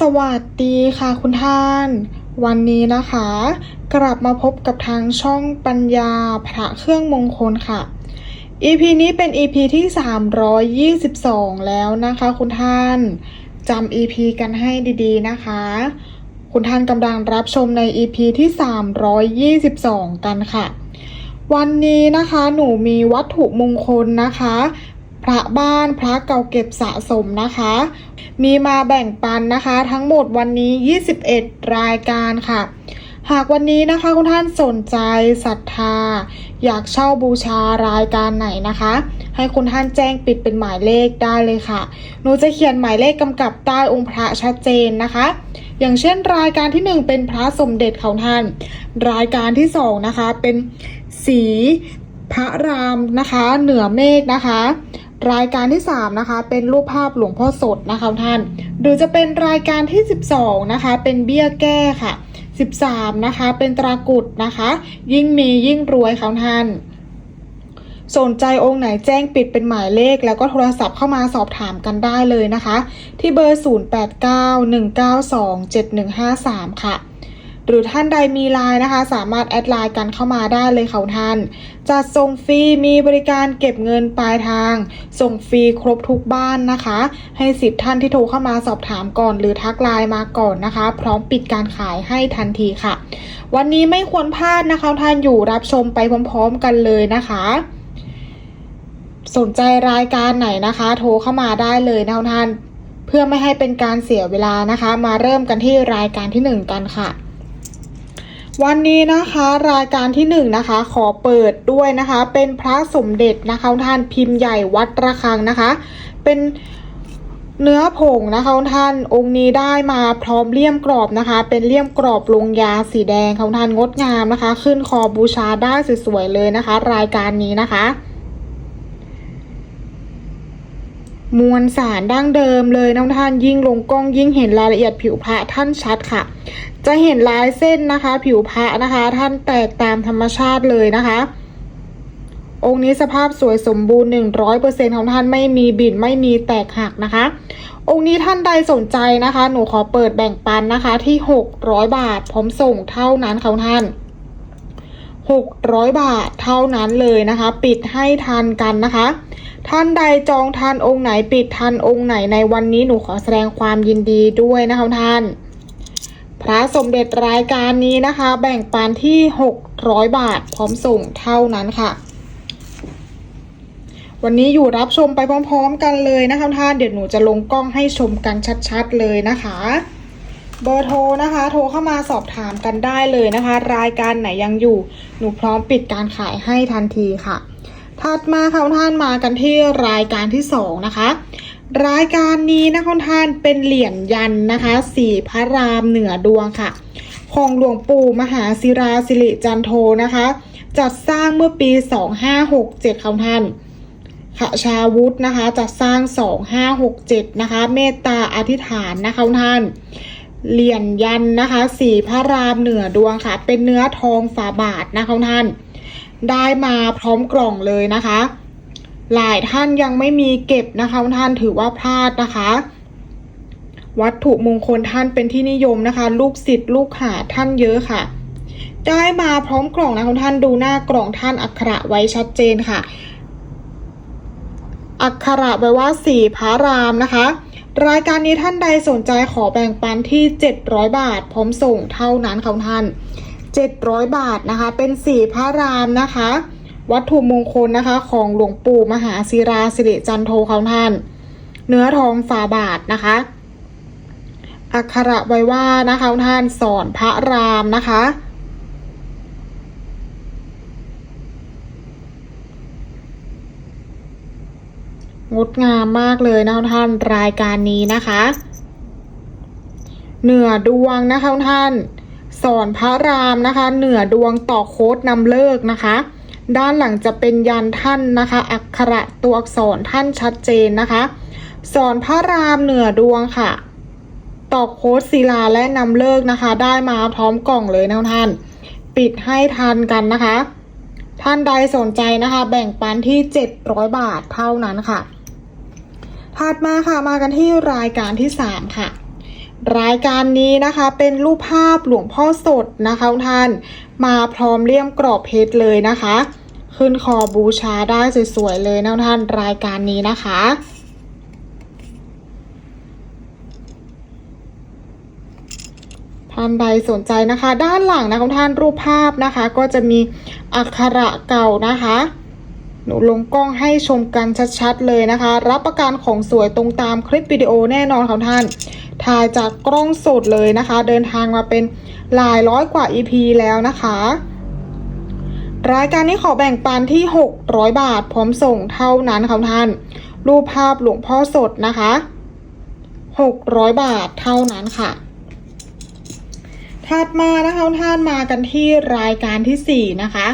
สวัสดีค่ะคุณท่าน วันนี้นะคะ กลับมาพบกับทางช่องปัญญาพระเครื่องมงคลค่ะ EP นี้เป็น EP ที่ 322 แล้วนะคะคุณท่านจำ EP กันให้ดีๆนะคะ คุณท่านกำลังรับชมใน EP ที่ 322 กันค่ะ วันนี้นะคะหนูมีวัตถุมงคลนะคะ พระบ้านพระเก่าเก็บสะสมนะคะ มีมาแบ่งปันนะคะ ทั้งหมดวันนี้ 21 รายการค่ะ หากวันนี้นะคะคุณท่านสนใจศรัทธา อยากเช่าบูชารายการไหนนะคะ ให้คุณท่านแจ้งปิดเป็นหมายเลขได้เลยค่ะ หนูจะเขียนหมายเลขกำกับใต้องค์พระชัดเจนนะคะอย่างเช่นรายการที่ 1 เป็นพระสมเด็จของท่าน รายการที่2นะคะเป็นสีพระรามนะคะ เหนือเมฆนะคะ รายการที่ 3 นะคะ เป็นรูปภาพหลวงพ่อสดนะคะท่าน หรือจะเป็นรายการที่ 12 นะคะ เป็นเบี้ยแก้ค่ะ 13 นะคะ เป็นตรากุดนะคะ ยิ่งมียิ่งรวยค่ะท่านสนใจองค์ไหนแจ้งปิดเป็นหมายเลข แล้วก็โทรศัพท์เข้ามาสอบถามกันได้เลยนะคะ ที่เบอร์ 0891927153 ค่ะ หรือท่านใดมีไลน์นะคะ สามารถแอดไลน์กันเข้ามาได้เลยค่ะท่าน จัดส่งฟรีมีบริการเก็บเงินปลายทาง ส่งฟรีครบทุกบ้านนะคะ ให้สิบท่านที่โทรเข้ามาสอบถามก่อน หรือทักไลน์มาก่อนนะคะ พร้อมปิดการขายให้ทันทีค่ะ วันนี้ไม่ควรพลาดนะคะท่านอยู่รับชมไปพร้อมๆกันเลยนะคะสนใจรายการไหนนะคะ โทรเข้ามาได้เลยนะท่าน เพื่อไม่ให้เป็นการเสียเวลานะคะ มาเริ่มกันที่รายการที่หนึ่งกันค่ะ วันนี้นะคะรายการที่หนึ่งนะคะขอเปิดด้วยนะคะ เป็นพระสมเด็จนะคะท่านพิมพ์ใหญ่วัดระฆังนะคะ เป็นเนื้อผงนะคะท่านองค์นี้ได้มาพร้อมเลี่ยมกรอบนะคะ เป็นเลี่ยมกรอบลงยาสีแดงของท่านงดงามนะคะ ขึ้นคอบูชาได้สวยๆเลยนะคะ รายการนี้นะคะ มวลสารดั้งเดิมเลยน้องท่านยิ่งลงกล้องยิ่งเห็นรายละเอียดผิวพระท่านชัดค่ะ จะเห็นลายเส้นนะคะ ผิวพระนะคะ ท่านแตกตามธรรมชาติเลยนะคะ องค์นี้สภาพสวยสมบูรณ์ 100%ของท่านไม่มีบิดไม่มีแตกหักนะคะ องค์นี้ท่านใดสนใจนะคะ หนูขอเปิดแบ่งปันนะคะที่ 600 บาทพร้อมส่งเท่านั้นของท่าน 600 บาทเท่านั้นเลยนะคะ ปิดให้ทันกันนะคะ ท่านใดจองทันองค์ไหนปิดทันองค์ไหนในวันนี้หนูขอแสดงความยินดีด้วยนะคะท่าน พระสมเด็จรายการนี้นะคะ แบ่งปันที่ 600 บาทพร้อมส่งเท่านั้นค่ะ วันนี้อยู่รับชมไปพร้อม ๆ กันเลยนะคะท่านเดี๋ยวหนูจะลงกล้องให้ชมกันชัด ๆ เลยนะคะ เบอร์โทรนะคะ โทรเข้ามาสอบถามกันได้เลยนะคะ รายการไหนยังอยู่ หนูพร้อมปิดการขายให้ทันทีค่ะ ถัดมาค่ะท่านมากันที่รายการที่สองนะคะ รายการนี้นะคะท่านเป็นเหรียญยันนะคะสีพระรามเหนือดวงค่ะ ของหลวงปู่มหาศิราสิริจันโทนะคะ จัดสร้างเมื่อปี 2567ค่ะท่านขชาวุธนะคะจัดสร้าง 2567นะคะ เมตตาอธิษฐานนะคะท่าน เหรียญยันนะคะ สีพระรามเหนือดวงค่ะ เป็นเนื้อทองฝาบาทนะคะท่าน ได้มาพร้อมกล่องเลยนะคะ หลายท่านยังไม่มีเก็บนะคะท่านถือว่าพลาดนะคะ วัตถุมงคลท่านเป็นที่นิยมนะคะ ลูกศิษย์ลูกหาท่านเยอะค่ะ ได้มาพร้อมกล่องนะคะท่านดูหน้ากล่องท่านอักขระไว้ชัดเจนค่ะ อักขระไว้ว่าสีพระรามนะคะ รายการนี้ท่านใดสนใจขอแบ่งปันที่ 700 บาท พร้อมส่งเท่านั้นของท่าน 700 บาทนะคะ เป็นสีพระรามนะคะ วัตถุมงคลนะคะ ของหลวงปู่มหาศิราสิริจันโทของท่าน เนื้อทองฝาบาทนะคะ อักขระไว้ว่านะคะท่านสอนพระรามนะคะ งดงามมากเลยนะท่านรายการนี้นะคะ เหนือดวงนะคะท่าน สอนพระรามนะคะ เหนือดวงต่อโค้ดนำเลิกนะคะ ด้านหลังจะเป็นยันท่านนะคะ อักขระตัวอักษรท่านชัดเจนนะคะ สอนพระรามเหนือดวงค่ะต่อโค้ดศิลาและนำเลิกนะคะ ได้มาพร้อมกล่องเลยนะท่าน ปิดให้ทันกันนะคะท่านใดสนใจนะคะ แบ่งปันที่ 700 บาทเท่านั้นค่ะ ถัดมาค่ะมากันที่รายการที่ 3 ค่ะ รายการนี้นะคะเป็นรูปภาพหลวงพ่อสดนะคะท่านมาพร้อมเลี่ยมกรอบเพชรเลยนะคะ ขึ้นคอบูชาได้สวยๆเลยนะท่านรายการนี้นะคะท่านใดสนใจนะคะ ด้านหลังนะคะท่านรูปภาพนะคะ ก็จะมีอักขระเก่านะคะ หนูลงกล้องให้ชมกันชัดๆเลยนะคะ รับประกันของสวยตรงตามคลิปวิดีโอแน่นอนค่ะท่าน ถ่ายจากกล้องสดเลยนะคะ เดินทางมาเป็นหลายร้อยกว่า EP แล้วนะคะ รายการนี้ขอแบ่งปันที่ 600 บาท พร้อมส่งเท่านั้นค่ะท่าน รูปภาพหลวงพ่อสดนะคะ 600 บาทเท่านั้นค่ะถัดมานะคะท่านมากันที่รายการที่ 4 นะคะ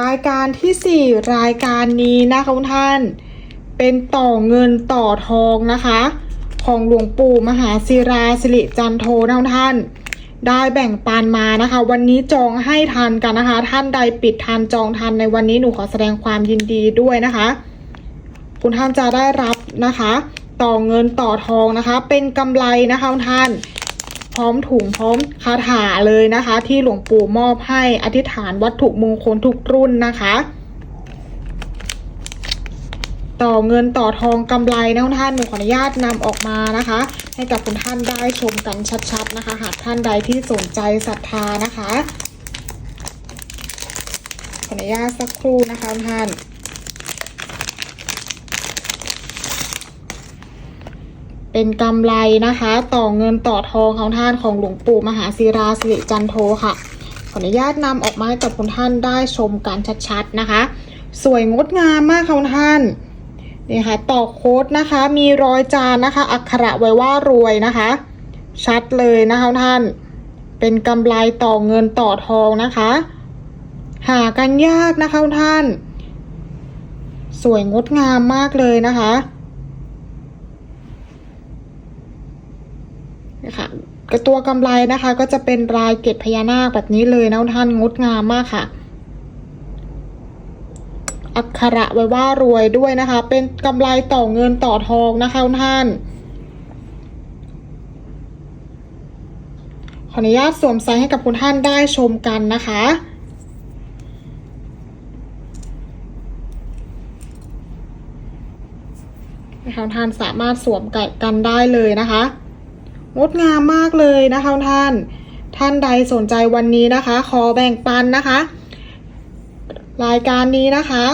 รายการที่ 4 รายการนี้นะคะทุกท่าน เป็นต่อเงินต่อทองนะคะ ของหลวงปู่มหาศิราสิริจันโทนะทุกท่าน ได้แบ่งปันมานะคะ วันนี้จองให้ทันกันนะคะ ท่านใดปิดทันจองทันในวันนี้หนูขอแสดงความยินดีด้วยนะคะ คุณท่านจะได้รับนะคะ ต่อเงินต่อทองนะคะ เป็นกำไรนะคะคุณท่าน พร้อมถุงพร้อมคาถาเลยนะคะ ที่หลวงปู่มอบให้อธิษฐานวัตถุมงคลทุกรุ่นนะคะ ต่อเงินต่อทองกำไรนะท่านหนูขออนุญาตนำออกมานะคะ ให้กับคุณท่านได้ชมกันชัดๆนะคะ หากท่านใดที่สนใจศรัทธานะคะขออนุญาตสักครู่นะคะท่าน เป็นกำไรนะคะ ต่อเงินต่อทองของท่านของหลวงปู่มหาศิราสิริจันโทค่ะ ขออนุญาตนำออกมาให้กับคุณท่านได้ชมกันชัดๆนะคะ สวยงดงามมากค่ะท่านนี่ค่ะต่อโค้ดนะคะ มีรอยจานนะคะ อักขระไว้ว่ารวยนะคะ ชัดเลยนะคะท่าน เป็นกำไรต่อเงินต่อทองนะคะ หากันยากนะคะท่าน สวยงดงามมากเลยนะคะ นะคะกระตัวกำไรนะคะ ก็จะเป็นลายเกตพญานาคแบบนี้เลยนะท่านงดงามมากค่ะอักขระไว้ว่ารวยด้วยนะคะ เป็นกำไรต่อเงินต่อทองนะคะท่าน ขออนุญาตสวมใส่ให้กับคุณท่านได้ชมกันนะคะนะคะท่านสามารถสวมกันได้เลยนะคะ งดงามมากเลยนะคะท่าน ท่านใดสนใจวันนี้นะคะ ขอแบ่งปันนะคะ รายการนี้นะคะ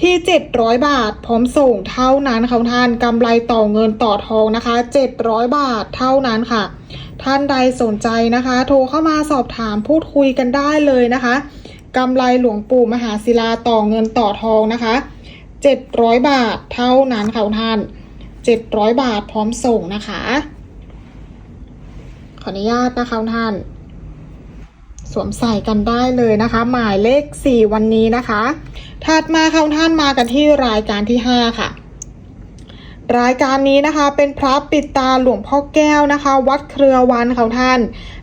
ที่ 700 บาท พร้อมส่งเท่านั้นค่ะท่านกำไรต่อเงินต่อทองนะคะ 700 บาทเท่านั้นค่ะ ท่านใดสนใจนะคะ โทรเข้ามาสอบถามพูดคุยกันได้เลยนะคะกำไรหลวงปู่มหาศิลาต่อเงินต่อทองนะคะ 700 บาทเท่านั้นค่ะท่าน 700 บาทพร้อมส่งนะคะ ขออนุญาตนะคะท่าน สวมใส่กันได้เลยนะคะ หมายเลข 4 วันนี้นะคะ ถัดมาค่ะท่านมากันที่รายการที่ 5 ค่ะ รายการนี้นะคะเป็นพระปิดตาหลวงพ่อแก้วนะคะ วัดเครือวันค่ะท่าน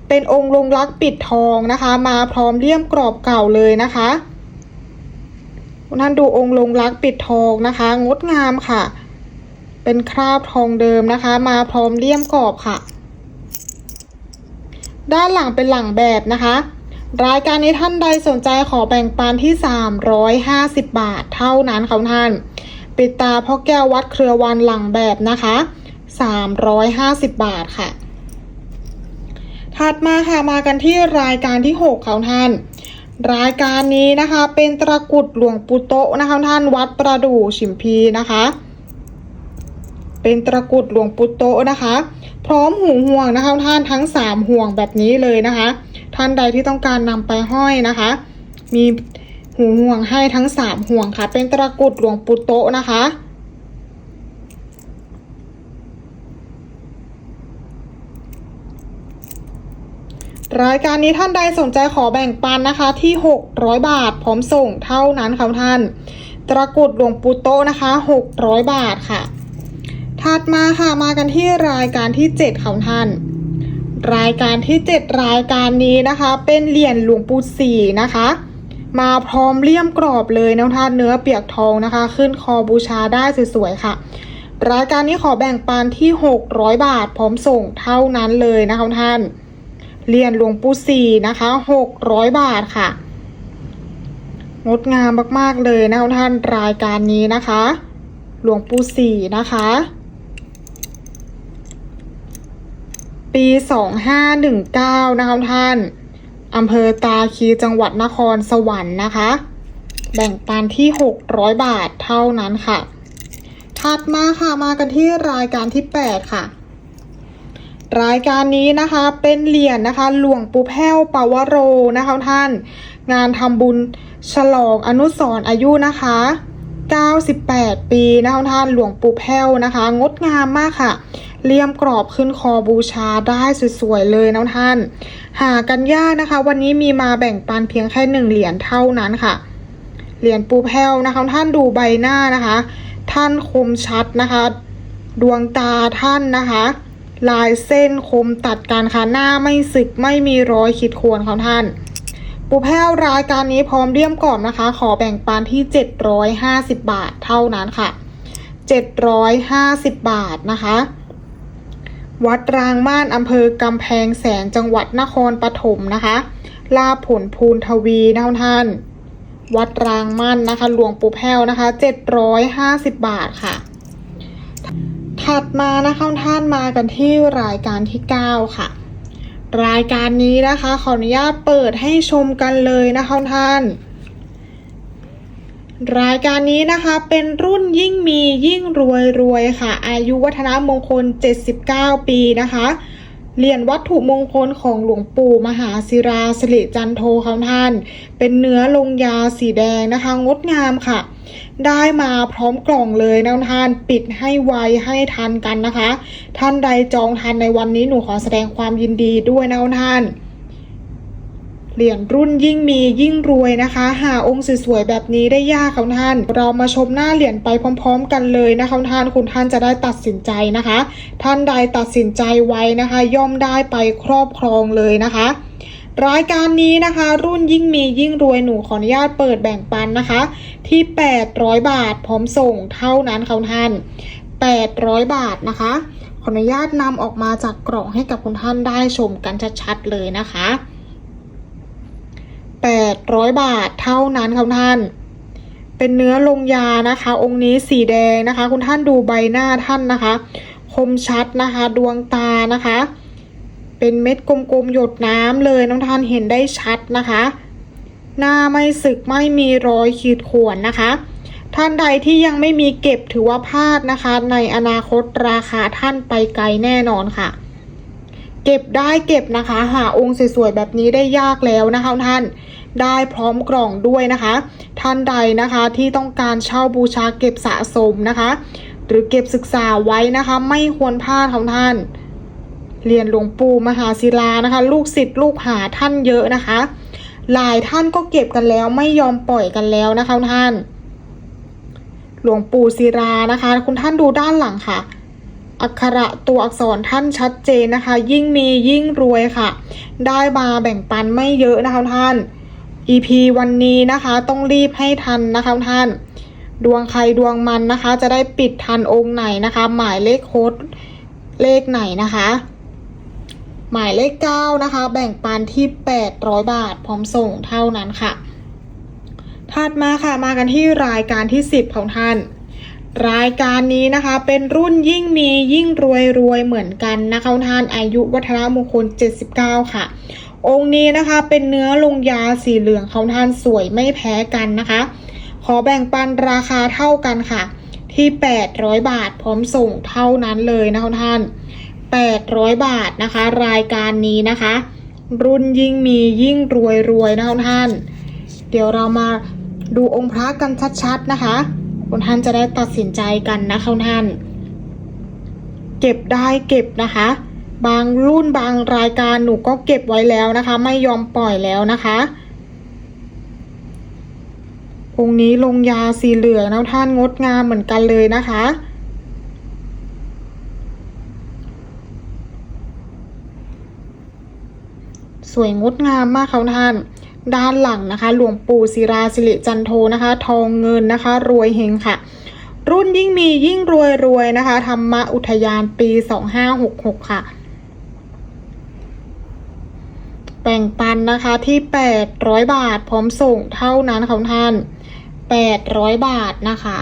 เป็นองค์ลงรักปิดทองนะคะ มาพร้อมเลี่ยมกรอบเก่าเลยนะคะท่านดูองค์ลงรักปิดทองนะคะ งดงามค่ะ เป็นคราบทองเดิมนะคะ มาพร้อมเลี่ยมกรอบค่ะ ด้านหลังเป็นหลังแบบนะคะ รายการนี้ท่านใดสนใจขอแบ่งปันที่ 350 บาทเท่านั้นค่ะท่าน ปิดตาพ่อแก้ววัดเครือวันหลังแบบนะคะ 350 บาทค่ะ ถัดมาค่ะมากันที่รายการที่ 6ค่ะท่านรายการนี้นะคะเป็นตะกุดหลวงปู่โตนะคะท่านวัดประดู่ฉิมพีนะคะ เป็นตะกรุดหลวงปู่โตนะคะ พร้อมหูห่วงนะคะท่านทั้ง 3 ห่วงแบบนี้เลยนะคะ ท่านใดที่ต้องการนำไปห้อยนะคะ มีหูห่วงให้ทั้ง 3 ห่วงค่ะ เป็นตะกรุดหลวงปู่โตนะคะรายการนี้ท่านใดสนใจขอแบ่งปันนะคะที่ 600 บาท พร้อมส่งเท่านั้นค่ะท่าน ตะกรุดหลวงปู่โตนะคะ 600 บาทค่ะ ถัดมาค่ะมากันที่รายการที่7ค่ะท่าน รายการที่ 7 รายการนี้นะคะ เป็นเหรียญหลวงปู่สีนะคะ มาพร้อมเลี่ยมกรอบเลยนะท่านเนื้อเปียกทองนะคะ ขึ้นคอบูชาได้สวยๆค่ะ รายการนี้ขอแบ่งปันที่ 600 บาท พร้อมส่งเท่านั้นเลยนะคะท่านเหรียญหลวงปู่สีนะคะ 600 บาทค่ะ งดงามมากๆเลยนะคะท่านรายการนี้นะคะ หลวงปู่สีนะคะ ปี2519นะคะท่านอำเภอตาคีจังหวัดนครสวรรค์นะคะ แบ่งปันที่600บาทเท่านั้นค่ะ ถัดมาค่ะมากันที่รายการที่8ค่ะรายการนี้นะคะเป็นเหรียญนะคะ หลวงปู่แพ้วปาวโรนะคะท่าน งานทำบุญฉลองอนุสรอายุนะคะ 98 ปีนะคะท่านหลวงปู่แพ้วนะคะ งดงามมากค่ะเลี่ยมกรอบขึ้นคอบูชาได้สวยๆเลยนะท่าน หากันยากนะคะ วันนี้มีมาแบ่งปันเพียงแค่หนึ่งเหรียญเท่านั้นค่ะ เหรียญปูแพ้วนะคะ ท่านดูใบหน้านะคะ ท่านคมชัดนะคะ ดวงตาท่านนะคะ ลายเส้นคมตัดกันค่ะหน้าไม่สึกไม่มีรอยขีดข่วนของท่าน ปูแพ้วรายการนี้พร้อมเลี่ยมกรอบนะคะ ขอแบ่งปันที่ 750 บาทเท่านั้นค่ะ 750 บาทนะคะ วัดรางม่านอำเภอกำแพงแสนจังหวัดนครปฐมนะคะ ลาผลพูนทวีนะท่าน วัดรางม่านนะคะ หลวงปูแพ้วนะคะ 750 บาทค่ะ ถัดมานะคะท่านมากันที่รายการที่ 9 ค่ะ รายการนี้นะคะ ขออนุญาตเปิดให้ชมกันเลยนะคะท่าน รายการนี้นะคะเป็นรุ่นยิ่งมียิ่งรวยรวยค่ะ อายุวัฒนมงคล 79 ปีนะคะเหรียญวัตถุมงคลของหลวงปู่มหาศิราสิริจันโทเขาท่าน เป็นเนื้อลงยาสีแดงนะคะ งดงามค่ะ ได้มาพร้อมกล่องเลยนะท่านปิดให้ไวให้ทันกันนะคะ ท่านใดจองทันในวันนี้หนูขอแสดงความยินดีด้วยนะท่านเหรียญรุ่นยิ่งมียิ่งรวยนะคะ หาองค์สวยๆแบบนี้ได้ยากค่ะท่าน เรามาชมหน้าเหรียญไปพร้อม ๆ กันเลยนะคะท่านคุณท่านจะได้ตัดสินใจนะคะ ท่านใดตัดสินใจไว้นะคะ ย่อมได้ไปครอบครองเลยนะคะ รายการนี้นะคะ รุ่นยิ่งมียิ่งรวยหนูขออนุญาตเปิดแบ่งปันนะคะ ที่ 800 บาทพร้อมส่งเท่านั้นค่ะท่าน 800 บาทนะคะ ขออนุญาตนำออกมาจากกล่องให้กับคุณท่านได้ชมกันชัดๆเลยนะคะ 800 บาทเท่านั้นค่ะท่านเป็นเนื้อลงยานะคะ องค์นี้สีแดงนะคะ คุณท่านดูใบหน้าท่านนะคะ คมชัดนะคะ ดวงตานะคะ เป็นเม็ดกลมๆหยดน้ำเลยน้องท่านเห็นได้ชัดนะคะ หน้าไม่สึกไม่มีรอยขีดข่วนนะคะ ท่านใดที่ยังไม่มีเก็บถือว่าพลาดนะคะ ในอนาคตราคาท่านไปไกลแน่นอนค่ะ เก็บได้เก็บนะคะ หาองค์สวยๆแบบนี้ได้ยากแล้วนะคะท่านได้พร้อมกล่องด้วยนะคะ ท่านใดนะคะที่ต้องการเช่าบูชาเก็บสะสมนะคะ หรือเก็บศึกษาไว้นะคะ ไม่ควรพลาดของท่าน เรียนหลวงปู่มหาศิลานะคะ ลูกศิษย์ลูกหาท่านเยอะนะคะ หลายท่านก็เก็บกันแล้วไม่ยอมปล่อยกันแล้วนะคะท่าน หลวงปู่ศิลานะคะ คุณท่านดูด้านหลังค่ะอักขระตัวอักษรท่านชัดเจนนะคะ ยิ่งมียิ่งรวยค่ะ ได้มาแบ่งปันไม่เยอะนะคะท่าน EP วันนี้นะคะต้องรีบให้ทันนะคะท่าน ดวงใครดวงมันนะคะ จะได้ปิดทันองค์ไหนนะคะ หมายเลขโค้ดเลขไหนนะคะ หมายเลขเก้านะคะ แบ่งปันที่ 800 บาท พร้อมส่งเท่านั้นค่ะ ถัดมาค่ะมากันที่รายการที่ 10 ของท่าน รายการนี้นะคะเป็นรุ่นยิ่งมียิ่งรวยรวยเหมือนกันนะคะท่านอายุวัฒนมงคล 79 ค่ะ องค์นี้นะคะเป็นเนื้อลงยาสีเหลืองเขาท่านสวยไม่แพ้กันนะคะ ขอแบ่งปันราคาเท่ากันค่ะ ที่ 800 บาทพร้อมส่งเท่านั้นเลยนะคะท่าน 800 บาทนะคะ รายการนี้นะคะ รุ่นยิ่งมียิ่งรวยรวยนะท่าน เดี๋ยวเรามาดูองค์พระกันชัดๆนะคะคุณท่านจะได้ตัดสินใจกันนะคะท่าน เก็บได้เก็บนะคะ บางรุ่นบางรายการหนูก็เก็บไว้แล้วนะคะ ไม่ยอมปล่อยแล้วนะคะองค์นี้ลงยาสีเหลืองนะท่านงดงามเหมือนกันเลยนะคะ สวยงดงามมากค่ะท่าน ด้านหลังนะคะหลวงปู่ศิราสิริจันโทนะคะ ทองเงินนะคะ รวยเฮงค่ะ รุ่นยิ่งมียิ่งรวยรวยนะคะธรรมะอุทยานปี 2566 ค่ะแบ่งปันนะคะที่ 800 บาทพร้อมส่งเท่านั้นของท่าน 800 บาทนะคะ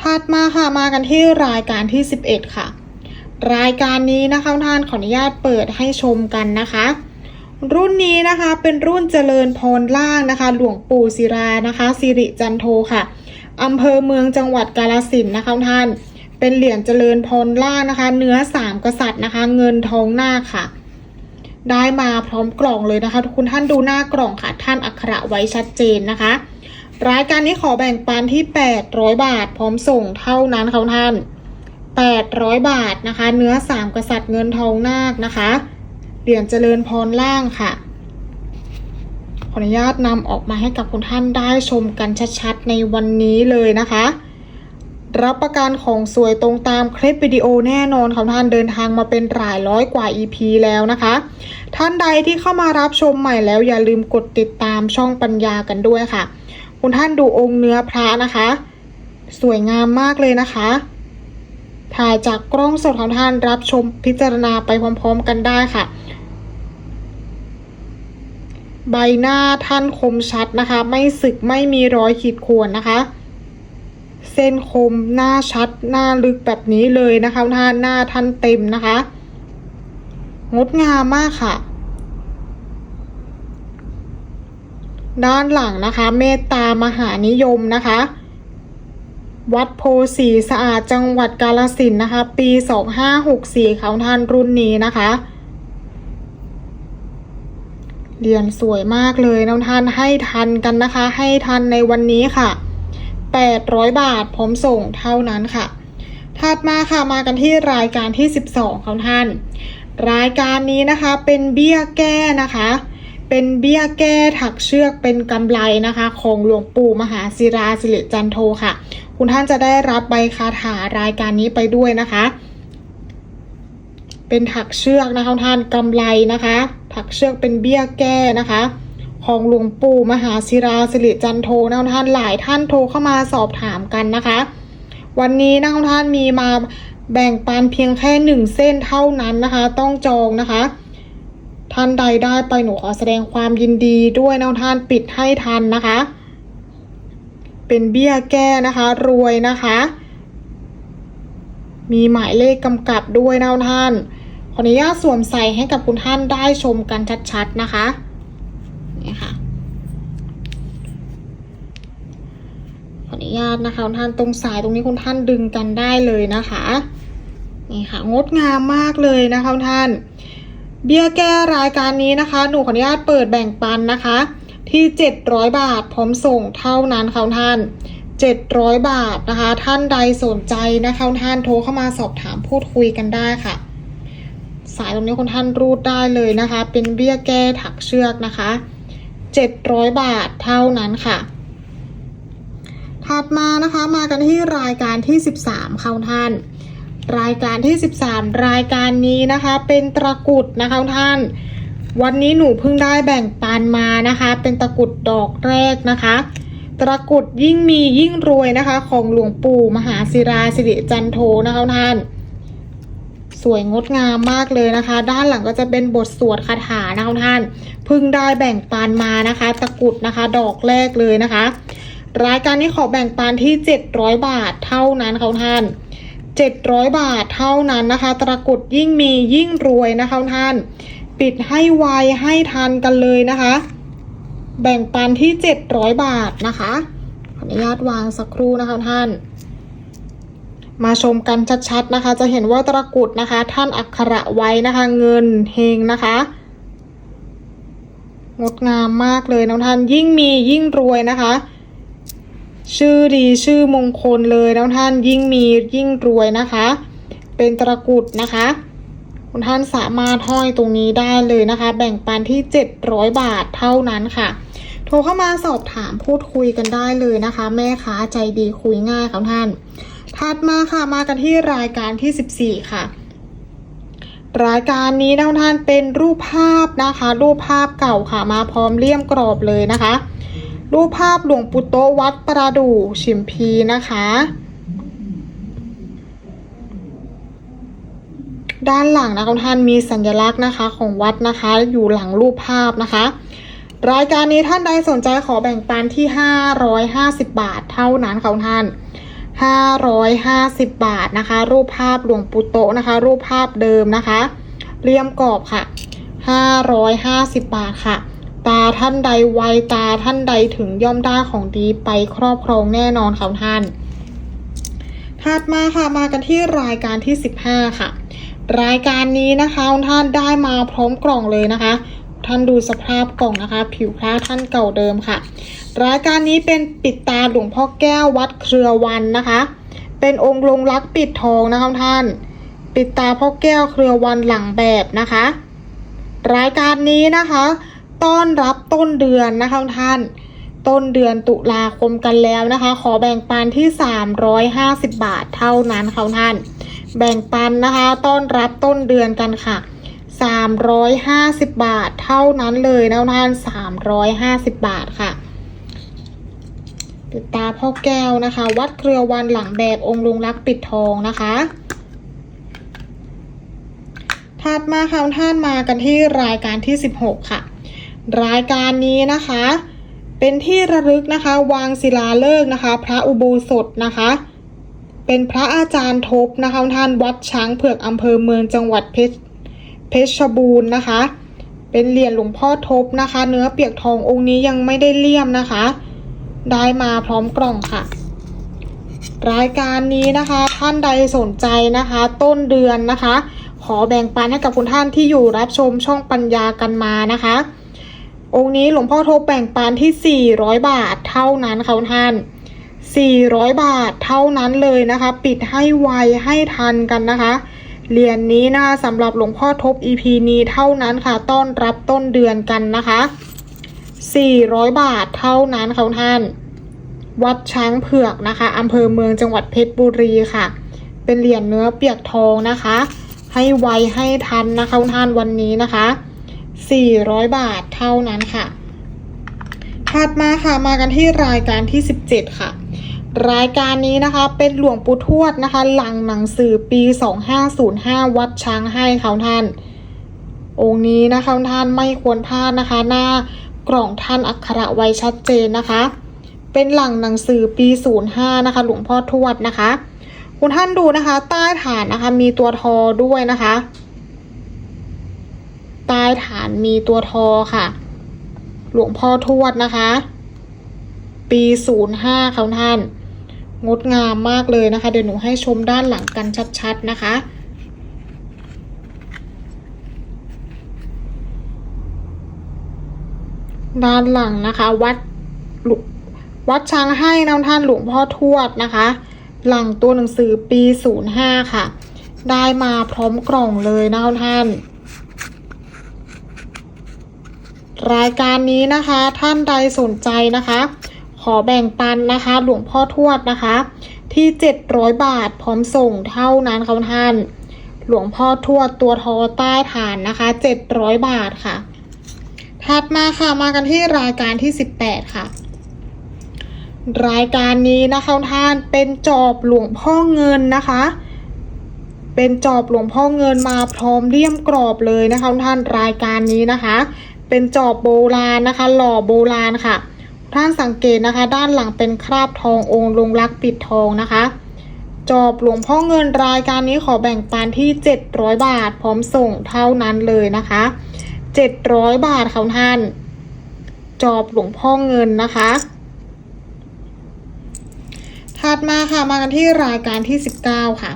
ถัดมาค่ะมากันที่รายการที่ 11 ค่ะ รายการนี้นะคะท่านขออนุญาตเปิดให้ชมกันนะคะ รุ่นนี้นะคะเป็นรุ่นเจริญพรล่างนะคะ หลวงปู่ศิรานะคะสิริจันโทค่ะอำเภอเมืองจังหวัดกาฬสินนะคะท่าน เป็นเหรียญเจริญพรล่างนะคะ เนื้อสามกษัตริย์นะคะ เงินทองหน้าคค่ะ ได้มาพร้อมกล่องเลยนะคะทุกคุณท่านดูหน้ากล่องค่ะ ท่านอักขระไว้ชัดเจนนะคะ รายการนี้ขอแบ่งปันที่ 800 บาท พร้อมส่งเท่านั้นค่ะท่าน 800 บาทนะคะ เนื้อสามกษัตริย์เงินทองนาคนะคะ รียญเจริญพรล่างค่ะ ขออนุญาตนำออกมาให้กับคุณท่านได้ชมกันชัดๆ ในวันนี้เลยนะคะ รับประกันของสวยตรงตามคลิปวิดีโอแน่นอนของท่านเดินทางมาเป็นหลายร้อยกว่า EP แล้วนะคะ ท่านใดที่เข้ามารับชมใหม่แล้วอย่าลืมกดติดตามช่องปัญญากันด้วยค่ะ คุณท่านดูองค์เนื้อพระนะคะ สวยงามมากเลยนะคะถ่ายจากกล้องสดของท่านรับชมพิจารณาไปพร้อมๆกันได้ค่ะ ใบหน้าท่านคมชัดนะคะ ไม่สึกไม่มีรอยขีดข่วนนะคะ เส้นคมหน้าชัด หน้าลึกแบบนี้เลยนะคะท่านหน้าท่านเต็มนะคะ งดงามมากค่ะ ด้านหลังนะคะ เมตตามหานิยมนะคะ วัดโพสีสะอาดจังหวัดกาลสินนะคะ ปี 2564ของท่านรุ่นนี้นะคะ เรียญสวยมากเลยน้องท่านให้ทันกันนะคะ ให้ทันในวันนี้ค่ะ800 บาทพร้อมส่งเท่านั้นค่ะ ถัดมาค่ะมากันที่รายการที่ 12ของท่าน รายการนี้นะคะเป็นเบี้ยแก้นะคะ เป็นเบี้ยแก้ถักเชือกเป็นกำไรนะคะ ของหลวงปู่มหาศิราสิริจันโทค่ะ คุณท่านจะได้รับใบคาถารายการนี้ไปด้วยนะคะ เป็นถักเชือกนะคะท่านกำไรนะคะ ถักเชือกเป็นเบี้ยแก้นะคะ ของหลวงปู่มหาศิราสิริจันโทนะท่านหลายท่านโทรเข้ามาสอบถามกันนะคะ วันนี้นะท่านมีมาแบ่งปันเพียงแค่หนึ่งเส้นเท่านั้นนะคะ ต้องจองนะคะ ท่านใดได้ไปหนูขอแสดงความยินดีด้วยนะท่านปิดให้ทันนะคะ เป็นเบี้ยแก้นะคะ รวยนะคะ มีหมายเลขกำกับด้วยนะท่าน ออนุญาตสวมใส่ให้กับคุณท่านได้ชมกันชัดๆนะคะนี่ค่ะขออนุญาตนะคะคุณท่านตรงสายตรงนี้คุณท่านดึงกันได้เลยนะคะนี่ค่ะงดงามมากเลยนะคะคุณท่าน เบี้ยแก้รายการนี้นะคะ หนูขออนุญาตเปิดแบ่งปันนะคะ ที่ 700 บาทพร้อมส่งเท่านั้นค่ะคุณท่าน700 บาทนะคะ ท่านใดสนใจนะคะท่านโทรเข้ามาสอบถามพูดคุยกันได้ค่ะ สายตรงนี้คุณท่านรูดได้เลยนะคะ เป็นเบี้ยแก้ถักเชือกนะคะ 700 บาทเท่านั้นค่ะถัดมานะคะมากันที่รายการที่ 13ค่ะคุณท่าน รายการที่ 13 รายการนี้นะคะ เป็นตะกุดนะคะคุณท่าน วันนี้หนูเพิ่งได้แบ่งปันมานะคะ เป็นตะกุดดอกแรกนะคะตะกุดยิ่งมียิ่งรวยนะคะ ของหลวงปู่มหาศิราสิริจันโทนะคะคุณท่าน สวยงดงามมากเลยนะคะ ด้านหลังก็จะเป็นบทสวดคาถานะคะท่านพิ่งได้แบ่งปันมานะคะ ตะกุดนะคะ ดอกแรกเลยนะคะ รายการนี้ขอแบ่งปันที่ 700 บาทเท่านั้นค่ะท่าน700 บาทเท่านั้นนะคะ ตะกุดยิ่งมียิ่งรวยนะคะท่าน ปิดให้ไวให้ทันกันเลยนะคะ แบ่งปันที่ 700 บาทนะคะขออนุญาตวางสักครู่นะคะท่าน มาชมกันชัดๆนะคะ จะเห็นว่าตะกุดนะคะ ท่านอักขระไว้นะคะ เงินเฮงนะคะงดงามมากเลยน้องท่านยิ่งมียิ่งรวยนะคะ ชื่อดีชื่อมงคลเลยน้องท่านยิ่งมียิ่งรวยนะคะ เป็นตะกุดนะคะคุณท่านสามารถห้อยตรงนี้ได้เลยนะคะ แบ่งปันที่ 700 บาทเท่านั้นค่ะ โทรเข้ามาสอบถามพูดคุยกันได้เลยนะคะ แม่ค้าใจดีคุยง่ายค่ะท่าน ถัดมาค่ะมากันที่รายการที่ 14 ค่ะ รายการนี้นะท่านเป็นรูปภาพนะคะ รูปภาพเก่าค่ะมาพร้อมเลี่ยมกรอบเลยนะคะ รูปภาพหลวงปู่โตวัดประดู่ชิมพีนะคะด้านหลังนะท่านมีสัญลักษณ์นะคะของวัดนะคะอยู่หลังรูปภาพนะคะ รายการนี้ท่านใดสนใจขอแบ่งปันที่ 550 บาทเท่านั้นค่ะท่าน 550 บาทนะคะ รูปภาพหลวงปู่โตะนะคะ รูปภาพเดิมนะคะเลี่ยมกรอบค่ะ 550 บาทค่ะ ตาท่านใดไวตาท่านใดถึงย่อมได้ของดีไปครอบครองแน่นอนค่ะท่านถัดมาค่ะมากันที่รายการที่ 15 ค่ะ รายการนี้นะคะท่านได้มาพร้อมกล่องเลยนะคะ ท่านดูสภาพกล่องนะคะ ผิวพระท่านเก่าเดิมค่ะ รายการนี้เป็นปิดตาหลวงพ่อแก้ววัดเครือวันนะคะ เป็นองค์ลงรักปิดทองนะคะท่าน ปิดตาพ่อแก้วเครือวันหลังแบบนะคะ รายการนี้นะคะ ต้อนรับต้นเดือนนะคะท่าน ต้นเดือนตุลาคมกันแล้วนะคะ ขอแบ่งปันที่ 350 บาทเท่านั้นค่ะท่าน แบ่งปันนะคะ ต้อนรับต้นเดือนกันค่ะ 350 บาทเท่านั้นเลยนะท่าน350 บาทค่ะ ปิดตาพ่อแก้วนะคะ วัดเครือวันหลังแบบองค์ลุงรักปิดทองนะคะถัดมาค่ะท่านมากันที่รายการที่ 16 ค่ะ รายการนี้นะคะ เป็นที่ระลึกนะคะ วางศิลาฤกษ์นะคะ พระอุโบสถนะคะ เป็นพระอาจารย์ทบนะคะท่านวัดช้างเผือกอำเภอเมืองจังหวัดเพชร เพชรบูรณ์นะคะ เป็นเหรียญหลวงพ่อทบนะคะ เนื้อเปียกทององค์นี้ยังไม่ได้เลี่ยมนะคะ ได้มาพร้อมกล่องค่ะ รายการนี้นะคะท่านใดสนใจนะคะ ต้นเดือนนะคะ ขอแบ่งปันให้กับคุณท่านที่อยู่รับชมช่องปัญญากันมานะคะ องค์นี้หลวงพ่อทบแบ่งปันที่ 400 บาทเท่านั้นค่ะคุณท่าน400 บาทเท่านั้นเลยนะคะ ปิดให้ไวให้ทันกันนะคะ เหรียญนนี้นะคะสำหรับหลวงพ่อทบ EP นี้เท่านั้นค่ะ ต้อนรับต้นเดือนกันนะคะ 400 บาทเท่านั้นค่ะท่าน วัดช้างเผือกนะคะอำเภอเมืองจังหวัดเพชรบุรีค่ะ เป็นเหรียญเนื้อเปียกทองนะคะ ให้ไวให้ทันนะคะท่านวันนี้นะคะ 400 บาทเท่านั้นค่ะถัดมาค่ะมากันที่รายการที่ 17 ค่ะ รายการนี้นะคะเป็นหลวงปู่ทวดนะคะ หลังหนังสือปี 2505 วัดช้างให้เขาท่าน องค์นี้นะคะท่านไม่ควรพลาดนะคะ หน้ากล่องท่านอักขระไว้ชัดเจนนะคะ เป็นหลังหนังสือปี 05 นะคะ หลวงพ่อทวดนะคะ คุณท่านดูนะคะ ใต้ฐานนะคะมีตัวทอด้วยนะคะ ใต้ฐานมีตัวทอค่ะ หลวงพ่อทวดนะคะ ปี 05ค่ะท่าน งดงามมากเลยนะคะ เดี๋ยวหนูให้ชมด้านหลังกันชัดๆนะคะ ด้านหลังนะคะ วัดหลวงวัดช้างให้นะท่านหลวงพ่อทวดนะคะ หลังตัวหนังสือปี 05 ค่ะ ได้มาพร้อมกล่องเลยนะคะท่าน รายการนี้นะคะท่านใดสนใจนะคะ ขอแบ่งปันนะคะ หลวงพ่อทวดนะคะ ที่ 700 บาทพร้อมส่งเท่านั้นค่ะท่าน หลวงพ่อทวดตัวทอใต้ฐานนะคะ 700 บาทค่ะ ถัดมาค่ะมากันที่รายการที่ 18 ค่ะ รายการนี้นะคะท่านเป็นจอบหลวงพ่อเงินนะคะ เป็นจอบหลวงพ่อเงินมาพร้อมเลี่ยมกรอบเลยนะคะท่านรายการนี้นะคะ เป็นจอบโบราณนะคะ หล่อโบราณค่ะ ท่านสังเกตนะคะ ด้านหลังเป็นคราบทององค์ลงรักปิดทองนะคะ จอบหลวงพ่อเงินรายการนี้ขอแบ่งปันที่ 700 บาท พร้อมส่งเท่านั้นเลยนะคะ 700 บาทค่ะท่าน จอบหลวงพ่อเงินนะคะถัดมาค่ะมากันที่รายการที่ 19 ค่ะ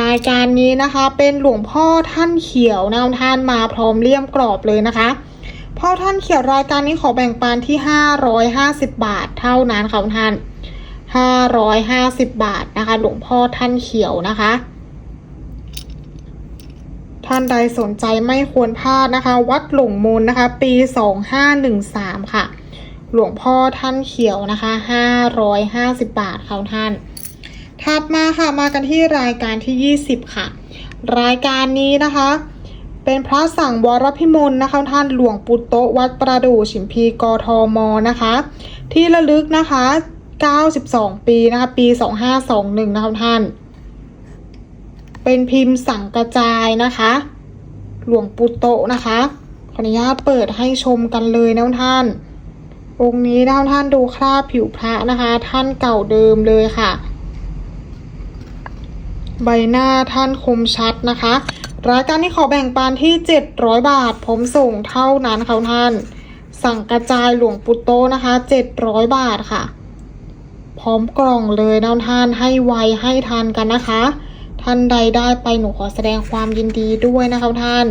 รายการนี้นะคะเป็นหลวงพ่อท่านเขียวนะท่านมาพร้อมเลี่ยมกรอบเลยนะคะ พ่อท่านเขียวรายการนี้ขอแบ่งปันที่550บาทเท่านั้นค่ะท่าน550บาทนะคะ หลวงพ่อท่านเขียวนะคะ ท่านใดสนใจไม่ควรพลาดนะคะ วัดหลงมูลนะคะ ปี2513ค่ะ หลวงพ่อท่านเขียวนะคะ550บาทค่ะท่านถัดมาค่ะมากันที่รายการที่20ค่ะ รายการนี้นะคะ เป็นพระสั่งวรพิมลนะคะท่านหลวงปู่โตวัดประดู่ฉิมพีกทมนะคะ ที่ระลึกนะคะ 92 ปีนะคะ ปี 2521 นะคะท่าน เป็นพิมพ์สั่งกระจายนะคะ หลวงปู่โตนะคะขออนุญาตเปิดให้ชมกันเลยนะท่าน องค์นี้นะท่านดูคราบผิวพระนะคะ ท่านเก่าเดิมเลยค่ะ ใบหน้าท่านคมชัดนะคะ รายการนี้ขอแบ่งปันที่ 700 บาท ผมส่งเท่านั้นค่ะท่าน สั่งกระจายหลวงปู่โตนะคะ 700 บาทค่ะ พร้อมกล่องเลยนะท่านให้ไวให้ทันกันนะคะ ท่านใดได้ไปหนูขอแสดงความยินดีด้วยนะคะท่าน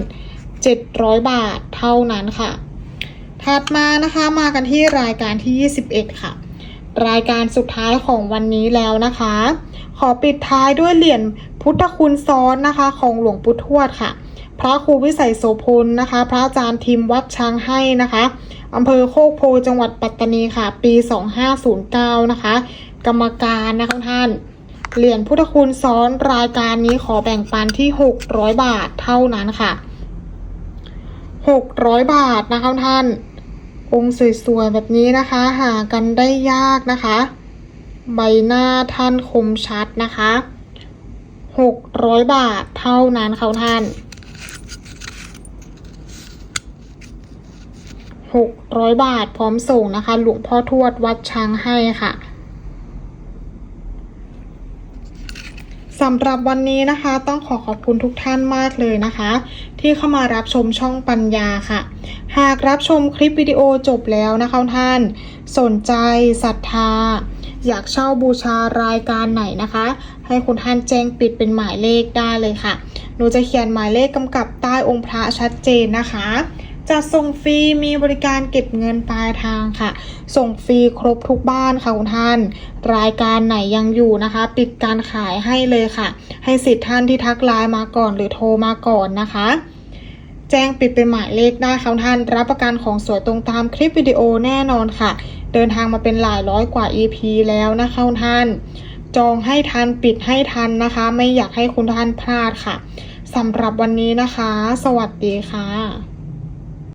700 บาทเท่านั้นค่ะ ถัดมานะคะมากันที่รายการที่ 21 ค่ะ รายการสุดท้ายของวันนี้แล้วนะคะ ขอปิดท้ายด้วยเหรียญพุทธคุณซ้อนนะคะ ของหลวงปู่ทวดค่ะ พระครูวิสัยโสพลนะคะ พระอาจารย์ทิมวัดช้างให้นะคะอำเภอโคกโพจังหวัดปัตตานีค่ะ ปี 2509 นะคะ กรรมการนะคะท่านเหรียญพุทธคุณซ้อนรายการนี้ขอแบ่งปันที่ 600 บาทเท่านั้นค่ะ 600 บาทนะคะท่านองค์สวยๆแบบนี้นะคะ หากันได้ยากนะคะ ใบหน้าท่านคมชัดนะคะ600บาทเท่านั้นค่ะท่าน600บาทพร้อมส่งนะคะ หลวงพ่อทวดวัดช้างให้ค่ะสำหรับวันนี้นะคะต้องขอขอบคุณทุกท่านมากเลยนะคะ ที่เข้ามารับชมช่องปัญญาค่ะ หากรับชมคลิปวิดีโอจบแล้วนะคะท่าน สนใจศรัทธา อยากเช่าบูชารายการไหนนะคะ ให้คุณท่านแจ้งปิดเป็นหมายเลขได้เลยค่ะ หนูจะเขียนหมายเลขกำกับใต้องค์พระชัดเจนนะคะจะส่งฟรีมีบริการเก็บเงินปลายทางค่ะ ส่งฟรีครบทุกบ้านค่ะคุณท่าน รายการไหนยังอยู่นะคะ ปิดการขายให้เลยค่ะ ให้สิทธิ์ท่านที่ทักไลน์มาก่อนหรือโทรมาก่อนนะคะ จ้งปิดเป็นหมายเลขได้ครับท่าน รับประกันของสวยตรงตามคลิปวิดีโอแน่นอนค่ะ เดินทางมาเป็นหลายร้อยกว่า EP แล้วนะคะคุณท่าน จองให้ทันปิดให้ทันนะคะ ไม่อยากให้คุณท่านพลาดค่ะสำหรับวันนี้นะคะ สวัสดีค่ะ